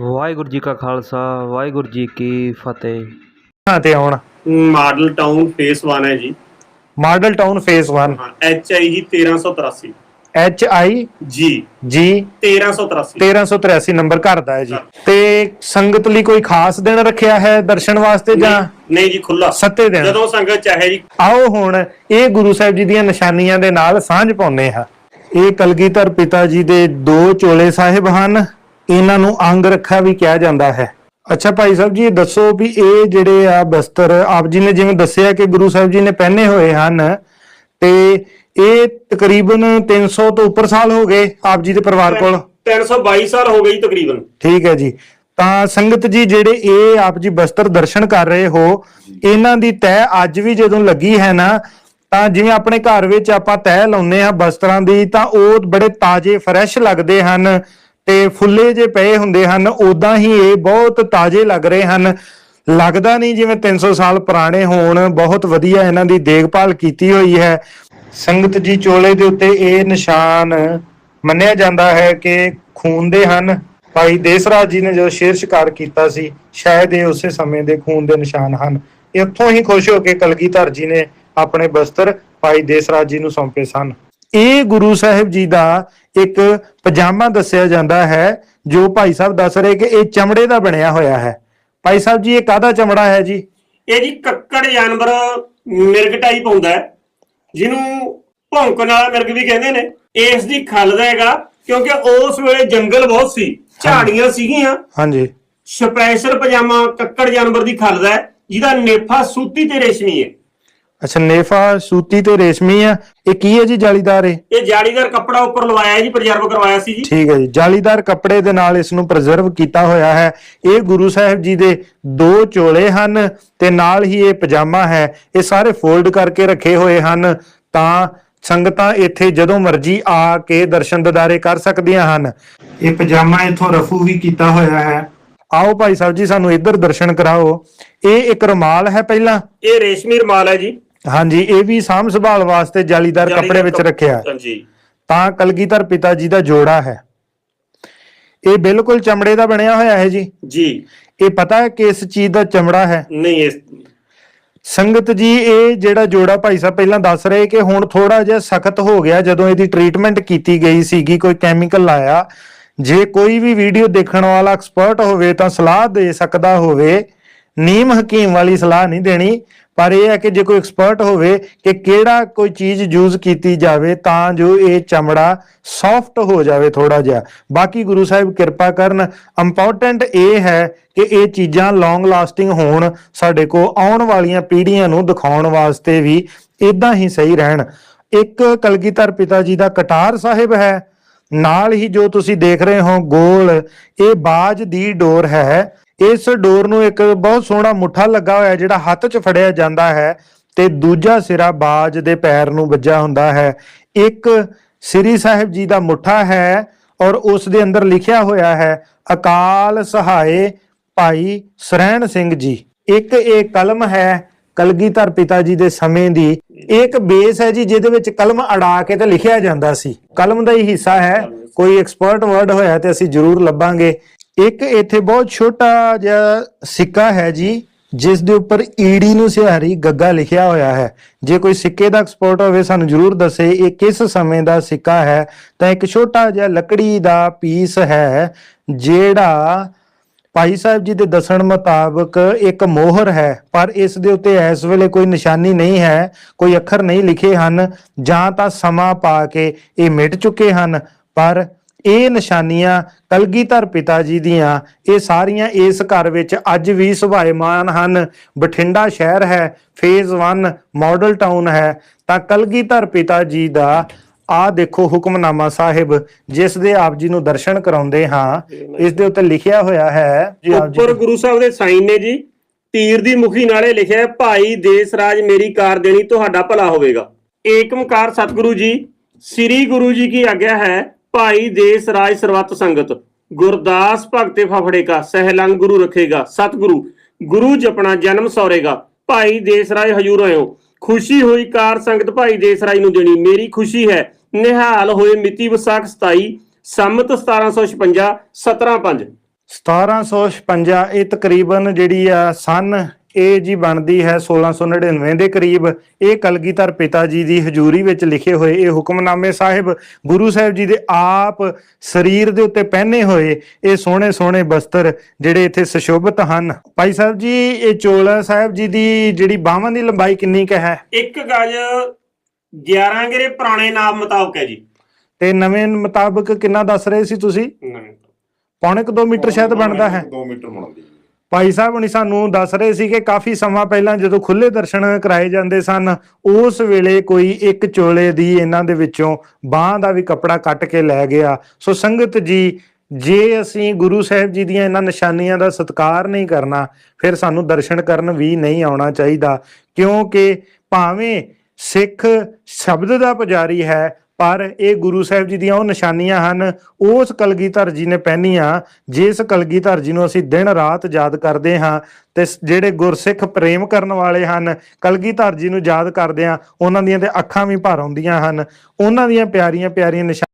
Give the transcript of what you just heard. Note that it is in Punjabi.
ਵਾਹਿਗੁਰੂ ਜੀ ਕਾ ਖਾਲਸਾ ਵਾਹਿਗੁਰੂ ਜੀ ਕੀ ਫਤਿਹ। ਹਾਂ ਤੇ ਆਉਣ। ਮਾਡਲ ਟਾਊਨ ਫੇਸ 1 ਹੈ ਜੀ। ਮਾਡਲ ਟਾਊਨ ਫੇਸ 1 ਹਾਂ ਐਚ ਆਈ ਜੀ 1383 ਐਚ ਆਈ ਜੀ। ਜੀ। 1383 1383 ਨੰਬਰ ਘਰ ਦਾ ਹੈ ਜੀ। ਤੇ ਸੰਗਤ ਲਈ ਕੋਈ ਖਾਸ ਦਿਨ ਰੱਖਿਆ ਹੈ ਦਰਸ਼ਨ ਵਾਸਤੇ ਜਾਂ? ਨਹੀਂ- ਨਹੀਂ ਜੀ ਖੁੱਲਾ ਸੱਤੇ ਦਿਨ। ਜਦੋਂ ਸੰਗਤ ਚਾਹੇ ਜੀ। ਆਓ ਹੁਣ ਇਹ ਗੁਰੂ ਸਾਹਿਬ ਜੀ ਦੀਆਂ ਨਿਸ਼ਾਨੀਆਂ ਦੇ ਨਾਲ ਸਾਂਝ ਪਾਉਂਦੇ ਹਾਂ। ਇਹ ਕਲਗੀਧਰ ਪਿਤਾ ਜੀ ਦੇ ਦੋ ਚੋਲੇ ਸਾਹਿਬ ਹਨ। ਇਹਨਾਂ ਨੂੰ ਅੰਗ ਰੱਖਾ ਵੀ ਕਿਹਾ ਜਾਂਦਾ ਹੈ। ਅੱਛਾ ਭਾਈ ਸਾਹਿਬ ਜੀ ਦੱਸੋ ਵੀ ਇਹ ਜਿਹੜੇ ਆ ਬਸਤਰ ਆਪ ਜੀ ਨੇ ਜਿਵੇਂ ਦੱਸਿਆ ਕਿ ਗੁਰੂ ਸਾਹਿਬ ਜੀ ਨੇ ਪਹਿਨੇ ਹੋਏ ਹਨ ਤੇ ਇਹ ਤਕਰੀਬਨ 300 ਤੋਂ ਉੱਪਰ ਸਾਲ ਹੋ ਗਏ ਆਪ ਜੀ ਦੇ ਪਰਿਵਾਰ ਕੋਲ? 322 ਸਾਲ ਹੋ ਗਏ ਤਕਰੀਬਨ। ਠੀਕ ਹੈ ਜੀ। ਤਾਂ ਸੰਗਤ ਜੀ ਜਿਹੜੇ ਇਹ ਆਪ ਜੀ ਬਸਤਰ ਦਰਸ਼ਨ ਕਰ ਰਹੇ ਹੋ ਇਹਨਾਂ ਦੀ ਤਹਿ ਅੱਜ ਵੀ ਜਦੋਂ ਲੱਗੀ ਹੈ ਨਾ ਤਾਂ ਜਿਵੇਂ ਆਪਣੇ ਘਰ ਵਿੱਚ ਆਪਾਂ ਤਹਿ ਲਾਉਂਦੇ ਆ ਬਸਤਰਾਂ ਦੀ ਤਾਂ ਉਹ ਬੜੇ ਤਾਜ਼ੇ ਫਰੈਸ਼ ਲੱਗਦੇ ਹਨ। ਤੇ ਫੁੱਲੇ ਜੇ ਪਏ ਹੁੰਦੇ ਹਨ ਉਦਾਂ ਹੀ ਇਹ ਬਹੁਤ ਤਾਜ਼ੇ ਲੱਗ ਰਹੇ ਹਨ। ਲੱਗਦਾ ਨਹੀਂ ਜਿਵੇਂ 300 ਸਾਲ ਪੁਰਾਣੇ ਹੋਣ, ਬਹੁਤ ਵਧੀਆ ਇਹਨਾਂ ਦੀ ਦੇਖਭਾਲ ਕੀਤੀ ਹੋਈ ਹੈ। ਸੰਗਤ ਜੀ, ਚੋਲੇ ਦੇ ਉੱਤੇ ਇਹ ਨਿਸ਼ਾਨ ਮੰਨਿਆ ਜਾਂਦਾ ਹੈ ਕਿ ਖੂਨ ਦੇ ਹਨ। ਭਾਈ ਦੇਸਰਾਜ ਜੀ ਨੇ ਜਦੋਂ ਸ਼ੇਰ ਸ਼ਿਕਾਰ ਕੀਤਾ ਸੀ, ਸ਼ਾਇਦ ਇਹ ਉਸੇ ਸਮੇਂ ਦੇ ਖੂਨ ਦੇ ਨਿਸ਼ਾਨ ਹਨ। ਇੱਥੋਂ ਹੀ ਖੁਸ਼ ਹੋ ਕੇ ਕਲਗੀਧਰ ਜੀ ਨੇ ਆਪਣੇ ਬਸਤਰ ਭਾਈ ਦੇਸਰਾਜ ਜੀ ਨੂੰ ਸੌਂਪੇ ਸਨ। ਇਹ ਗੁਰੂ ਸਾਹਿਬ ਜੀ ਦਾ ਇੱਕ ਪਜਾਮਾ ਦੱਸਿਆ ਜਾਂਦਾ ਹੈ ਜੋ ਭਾਈ ਸਾਹਿਬ ਦੱਸ ਰਹੇ ਕਿ ਇਹ ਚਮੜੇ ਦਾ ਬਣਿਆ ਹੋਇਆ ਹੈ। ਭਾਈ ਸਾਹਿਬ ਜੀ ਇਹ ਕਾਹਦਾ ਚਮੜਾ ਹੈ ਜੀ? ਇਹ ਜੀ ਕੱਕੜ ਜਾਨਵਰ ਮਿਰਗ ਟਾਈਪ ਹੁੰਦਾ ਹੈ ਜਿਹਨੂੰ ਭੌਂਕਣ ਵਾਲਾ ਮਿਰਗ ਵੀ ਕਹਿੰਦੇ ਨੇ। ਇਸ ਦੀ ਖੱਲ ਦਾ ਹੈਗਾ ਕਿਉਂਕਿ ਉਸ ਵੇਲੇ ਜੰਗਲ ਬਹੁਤ ਸੀ ਝਾੜੀਆਂ ਸੀਗੀਆਂ। ਹਾਂਜੀ। ਸਪੈਸ਼ਲ ਪਜਾਮਾ ਕੱਕੜ ਜਾਨਵਰ ਦੀ ਖੱਲ ਦਾ ਹੈ ਜਿਹਦਾ ਨੇਫਾ ਸੂਤੀ ਤੇ ਰੇਸ਼ਮੀ ਹੈ। ਅੱਛਾ ਨੇਫਾ ਸੂਤੀ ਤੇ ਰੇਸ਼ਮੀ ਆ। ਇਹ ਕੀ ਹੈ ਜੀ ਜਾਲੀਦਾਰ ਇਹ? ਇਹ ਜਾਲੀਦਾਰ ਕੱਪੜਾ ਉੱਪਰ ਲਵਾਇਆ ਜੀ ਪ੍ਰੀਜ਼ਰਵ ਕਰਵਾਇਆ ਸੀ ਜੀ। ਠੀਕ ਹੈ ਜੀ। ਜਾਲੀਦਾਰ ਕੱਪੜੇ ਦੇ ਨਾਲ ਇਸ ਨੂੰ ਪ੍ਰੀਜ਼ਰਵ ਕੀਤਾ ਹੋਇਆ ਹੈ। ਇਹ ਗੁਰੂ ਸਾਹਿਬ ਜੀ ਦੇ ਦੋ ਚੋਲੇ ਹਨ ਤੇ ਨਾਲ ਹੀ ਇਹ ਪਜਾਮਾ ਹੈ। ਇਹ ਸਾਰੇ ਫੋਲਡ ਕਰਕੇ ਰੱਖੇ ਹੋਏ ਹਨ। ਤਾਂ ਸੰਗਤਾਂ ਇੱਥੇ ਜਦੋਂ ਮਰਜ਼ੀ ਆ ਕੇ ਦਰਸ਼ਨ ਦਿਦਾਰੇ ਕਰ ਸਕਦੀਆਂ ਹਨ। ਇਹ ਪਜਾਮਾ ਇਥੋਂ ਰਫੂ ਵੀ ਕੀਤਾ ਹੋਇਆ ਹੈ। ਆਓ ਭਾਈ ਸਾਹਿਬ ਜੀ ਸਾਨੂੰ ਇੱਧਰ ਦਰਸ਼ਨ ਕਰਾਓ। ਇਹ ਇੱਕ ਰੁਮਾਲ ਹੈ ਪਹਿਲਾਂ? ਇਹ ਰੇਸ਼ਮੀ ਰਮਾਲ ਹੈ ਜੀ। ਹਾਂਜੀ ਇਹ ਵੀ ਸਾਂਭ ਸੰਭਾਲ ਵਾਸਤੇ ਜਾਲੀਦਾਰ ਕੱਪੜੇ ਵਿੱਚ ਰੱਖਿਆ। ਹੈ ਹਾਂਜੀ। ਤਾਂ ਕਲਗੀਧਰ ਪਿਤਾ ਜੀ ਦਾ ਜੋੜਾ ਹੈ। ਇਹ ਬਿਲਕੁਲ ਚਮੜੇ ਦਾ ਬਣਿਆ ਹੋਇਆ ਹੈ ਜੀ। ਜੀ। ਇਹ ਪਤਾ ਹੈ ਕਿਸ ਚੀਜ਼ ਦਾ ਚਮੜਾ ਹੈ? ਨਹੀਂ ਇਸ ਸੰਗਤ ਜੀ ਇਹ ਜਿਹੜਾ ਜੋੜਾ ਭਾਈ ਸਾਹਿਬ ਪਹਿਲਾਂ ਦੱਸ ਰਹੇ ਕਿ ਹੁਣ ਥੋੜਾ ਜਿਹਾ ਸਖਤ ਹੋ ਗਿਆ ਜਦੋਂ ਇਹਦੀ ਟ੍ਰੀਟਮੈਂਟ ਕੀਤੀ ਗਈ ਸੀਗੀ ਕੋਈ ਕੈਮੀਕਲ ਲਾਇਆ। ਜੇ ਕੋਈ ਵੀ ਵੀਡੀਓ ਦੇਖਣ ਵਾਲਾ ਐਕਸਪਰਟ ਹੋਵੇ ਤਾਂ ਸਲਾਹ ਦੇ ਸਕਦਾ ਹੋਵੇ। ਨੀਮ ਹਕੀਮ ਵਾਲੀ ਸਲਾਹ ਨਹੀਂ ਦੇਣੀ। ਪਰ ਇਹ ਹੈ ਕਿ ਜੇ ਕੋਈ ਐਕਸਪਰਟ ਹੋਵੇ ਕਿ ਕਿਹੜਾ ਕੋਈ ਚੀਜ਼ ਯੂਜ਼ ਕੀਤੀ ਜਾਵੇ ਤਾਂ ਜੋ ਇਹ ਚਮੜਾ ਸੌਫਟ ਹੋ ਜਾਵੇ ਥੋੜਾ ਜਿਹਾ। ਬਾਕੀ ਗੁਰੂ ਸਾਹਿਬ ਕਿਰਪਾ ਕਰਨ ਇੰਪੋਰਟੈਂਟ ਇਹ ਹੈ ਕਿ ਇਹ ਚੀਜ਼ਾਂ ਲੌਂਗ ਲਾਸਟਿੰਗ ਹੋਣ, ਸਾਡੇ ਕੋ ਆਉਣ ਵਾਲੀਆਂ ਪੀੜ੍ਹੀਆਂ ਨੂੰ ਦਿਖਾਉਣ ਵਾਸਤੇ ਵੀ ਇਦਾਂ ਹੀ ਸਹੀ ਰਹਿਣ। ਇੱਕ ਕਲਗੀਧਰ ਪਿਤਾ ਜੀ ਦਾ ਕਟਾਰ ਸਾਹਿਬ ਹੈ। ਨਾਲ ਹੀ ਜੋ ਤੁਸੀਂ ਦੇਖ ਰਹੇ ਹੋ, ਗੋਲ, ਇਹ ਬਾਜ ਦੀ ਡੋਰ ਹੈ। ਇਸ ਡੋਰ ਨੂੰ ਇੱਕ ਬਹੁਤ ਸੋਹਣਾ ਮੁੱਠਾ ਲੱਗਾ ਹੋਇਆ ਜਿਹੜਾ ਹੱਥ 'ਚ ਫੜਿਆ ਜਾਂਦਾ ਹੈ ਤੇ ਦੂਜਾ ਸਿਰਾ ਬਾਜ ਦੇ ਪੈਰ ਨੂੰ ਵੱਜਾ ਹੁੰਦਾ ਹੈ। ਇੱਕ ਸ੍ਰੀ ਸਾਹਿਬ ਜੀ ਦਾ ਮੁੱਠਾ ਹੈ ਔਰ ਉਸ ਦੇ ਅੰਦਰ ਲਿਖਿਆ ਹੋਇਆ ਹੈ, ਅਕਾਲ ਸਹਾਏ ਭਾਈ ਸਰੈਣ ਸਿੰਘ ਜੀ। ਇੱਕ ਇਹ ਕਲਮ ਹੈ ਕਲਗੀਧਰ ਪਿਤਾ ਜੀ ਦੇ ਸਮੇਂ ਦੀ। ਇੱਕ ਬੇਸ ਹੈ ਜੀ ਜਿਹਦੇ ਵਿੱਚ ਕਲਮ ਅੜਾ ਕੇ ਤੇ ਲਿਖਿਆ ਜਾਂਦਾ ਸੀ। ਕਲਮ ਦਾ ਹੀ ਹਿੱਸਾ ਹੈ। ਕੋਈ ਐਕਸਪਰਟ ਵਰਡ ਹੋਇਆ ਤੇ ਅਸੀਂ ਜ਼ਰੂਰ ਲੱਭਾਂਗੇ। ਇੱਕ ਇੱਥੇ ਬਹੁਤ ਛੋਟਾ ਜਿਹਾ ਸਿੱਕਾ ਹੈ ਜੀ, ਜਿਸ ਦੇ ਉੱਪਰ ਈੜੀ ਨੂੰ ਸਿਹਾਰੀ ਗੱਗਾ ਲਿਖਿਆ ਹੋਇਆ ਹੈ। ਜੇ ਕੋਈ ਸਿੱਕੇ ਦਾ ਐਕਸਪੋਰਟ ਹੋਵੇ, ਸਾਨੂੰ ਜ਼ਰੂਰ ਦੱਸੇ, ਇਹ ਕਿਸ ਸਮੇਂ ਦਾ ਸਿੱਕਾ ਹੈ? ਤਾਂ ਇੱਕ ਛੋਟਾ ਜਿਹਾ ਲੱਕੜੀ ਦਾ ਪੀਸ ਹੈ, ਜਿਹੜਾ ਭਾਈ ਸਾਹਿਬ ਜੀ ਦੇ ਦੱਸਣ ਮੁਤਾਬਕ ਇੱਕ ਮੋਹਰ ਹੈ, ਪਰ ਇਸ ਦੇ ਉੱਤੇ ਇਸ ਵੇਲੇ ਕੋਈ ਨਿਸ਼ਾਨੀ ਨਹੀਂ ਹੈ, ਕੋਈ ਅੱਖਰ ਨਹੀਂ ਲਿਖੇ ਹਨ। ਜਾਂ ਤਾਂ ਸਮਾਂ ਪਾ ਕੇ ਇਹ ਮਿਟ ਚੁੱਕੇ ਹਨ, ਪਰ ਇਹ ਨਿਸ਼ਾਨੀਆਂ ਕਲਗੀਧਰ ਪਿਤਾ ਜੀ ਦੀਆਂ ਇਹ ਸਾਰੀਆਂ ਇਸ ਘਰ ਵਿੱਚ ਅੱਜ ਵੀ ਸੁਭਾਇਮਾਨ ਹਨ। ਬਠਿੰਡਾ ਸ਼ਹਿਰ ਹੈ ਫੇਜ਼ 1 ਮਾਡਲ ਟਾਊਨ ਹੈ। ਤਾਂ ਕਲਗੀਧਰ ਪਿਤਾ ਜੀ ਦਾ ਆ ਦੇਖੋ ਹੁਕਮਨਾਮਾ ਸਾਹਿਬ ਜਿਸ ਦੇ ਆਪ ਜੀ ਨੂੰ ਦਰਸ਼ਨ ਕਰਾਉਂਦੇ ਹਾਂ ਇਸ ਦੇ ਉੱਤੇ ਲਿਖਿਆ ਹੋਇਆ ਹੈ ਉੱਪਰ ਗੁਰੂ ਸਾਹਿਬ ਦੇ ਸਾਈਨ ਨੇ ਜੀ ਤੀਰ ਦੀ ਮੁਖੀ ਨਾਲੇ ਲਿਖਿਆ ਭਾਈ ਦੇਸ ਰਾਜ ਮੇਰੀ ਕਾਰ ਦੇਣੀ ਤੁਹਾਡਾ ਭਲਾ ਹੋਵੇਗਾ। ਏਕਮਕਾਰ ਸਤਿਗੁਰੂ ਜੀ ਸ੍ਰੀ ਗੁਰੂ ਜੀ ਕੀ ਆਗਿਆ ਹੈ ਭਾਈ ਦੇਸ ਰਾਜ ਸਰਵਤ ਸੰਗਤ, ਗੁਰਦਾਸ ਭਗਤੇ ਫਫੜੇ ਸਹਿਲੰਗ ਗੁਰੂ ਰੱਖੇਗਾ, ਸਤਿਗੁਰੂ, ਗੁਰੂ ਜਪਣਾ ਜਨਮ ਸੌਰੇਗਾ। ਭਾਈ ਦੇਸ ਰਾਜ ਹਜੂਰ ਹੋਇਓ ਖੁਸ਼ੀ ਹੋਈ ਕਾਰ ਸੰਗਤ ਭਾਈ ਦੇਸ ਰਾਜ ਨੂੰ ਦੇਣੀ। ਮੇਰੀ ਖੁਸ਼ੀ ਹੈ। ਨਿਹਾਲ ਹੋਏ ਮਿਤੀ ਵਿਸਾਖ 27 ਸੰਮਤ 1756 175 1756 ਇਹ ਤਕਰੀਬਨ ਜਿਹੜੀ ਆ ਸਨ ਇਹ ਜੀ ਬਣਦੀ ਹੈ 1699 ਦੇ ਕਰੀਬ। ਇਹ ਕਲਗੀਧਰ ਪਿਤਾ ਜੀ ਦੀ ਹਜ਼ੂਰੀ ਵਿੱਚ ਲਿਖੇ ਹੋਏ ਇਹ ਹੁਕਮਨਾਮੇ ਸਾਹਿਬ ਗੁਰੂ ਸਾਹਿਬ ਜੀ ਦੇ ਆਪ ਸਰੀਰ ਦੇ ਉੱਤੇ ਪਹਿਨੇ ਹੋਏ ਇਹ ਸੋਹਣੇ ਸੋਹਣੇ ਬਸਤਰ ਜਿਹੜੇ ਇੱਥੇ ਸੁਸ਼ੋਭਿਤ ਹਨ। ਭਾਈ ਸਾਹਿਬ ਜੀ ਇਹ ਚੋਲਾ ਸਾਹਿਬ ਜੀ ਦੀ ਜਿਹੜੀ ਬਾਹਾਂ ਦੀ ਲੰਬਾਈ ਕਿੰਨੀ ਕੁ ਹੈ? ਇੱਕ ਗਜ 11 ਗਿਰੇ ਪੁਰਾਣੇ ਨਾਮ ਮੁਤਾਬਕ ਹੈ ਜੀ। ਤੇ ਨਵੇਂ ਮੁਤਾਬਕ ਕਿੰਨਾ ਦੱਸ ਰਹੇ ਸੀ ਤੁਸੀਂ? ਪੌਣੇ ਕੁ 2 ਮੀਟਰ ਸ਼ਾਇਦ ਬਣਦਾ ਹੈ। 2 ਮੀਟਰ ਬਣਦੀ ਭਾਈ ਸਾਹਿਬ ਹੁਣੀ ਸਾਨੂੰ ਦੱਸ ਰਹੇ ਸੀ ਕਿ ਕਾਫੀ ਸਮਾਂ ਪਹਿਲਾਂ ਜਦੋਂ ਖੁੱਲੇ ਦਰਸ਼ਨ ਕਰਾਏ ਜਾਂਦੇ ਸਨ, ਉਸ ਵੇਲੇ ਕੋਈ ਇੱਕ ਚੋਲੇ ਦੀ ਇਹਨਾਂ ਦੇ ਵਿੱਚੋਂ ਬਾਹ ਦਾ ਵੀ ਕੱਪੜਾ ਕੱਟ ਕੇ ਲੈ ਗਿਆ। ਸੋ ਸੰਗਤ ਜੀ, ਜੇ ਅਸੀਂ ਗੁਰੂ ਸਾਹਿਬ ਜੀ ਦੀਆਂ ਇਹਨਾਂ ਨਿਸ਼ਾਨੀਆਂ ਦਾ ਸਤਿਕਾਰ ਨਹੀਂ ਕਰਨਾ, ਫਿਰ ਸਾਨੂੰ ਦਰਸ਼ਨ ਕਰਨ ਵੀ ਨਹੀਂ ਆਉਣਾ ਚਾਹੀਦਾ, ਕਿਉਂਕਿ ਭਾਵੇਂ ਸਿੱਖ ਸ਼ਬਦ ਦਾ ਪੁਜਾਰੀ ਹੈ ਪਰ ਇਹ ਗੁਰੂ ਸਾਹਿਬ ਜੀ ਦੀਆਂ ਉਹ ਨਿਸ਼ਾਨੀਆਂ ਹਨ, ਉਸ ਕਲਗੀਧਰ ਜੀ ਨੇ ਪਹਿਨੀਆਂ, ਜਿਸ ਕਲਗੀਧਰ ਜੀ ਨੂੰ ਅਸੀਂ ਦਿਨ ਰਾਤ ਯਾਦ ਕਰਦੇ ਹਾਂ ਤੇ ਜਿਹੜੇ ਗੁਰਸਿੱਖ ਪ੍ਰੇਮ ਕਰਨ ਵਾਲੇ ਹਨ, ਕਲਗੀਧਰ ਜੀ ਨੂੰ ਯਾਦ ਕਰਦੇ ਆ ਉਹਨਾਂ ਦੀਆਂ ਤੇ ਅੱਖਾਂ ਵੀ ਭਰ ਆਉਂਦੀਆਂ ਹਨ, ਉਹਨਾਂ ਦੀਆਂ ਪਿਆਰੀਆਂ ਪਿਆਰੀਆਂ ਨਿਸ਼ਾਨੀਆਂ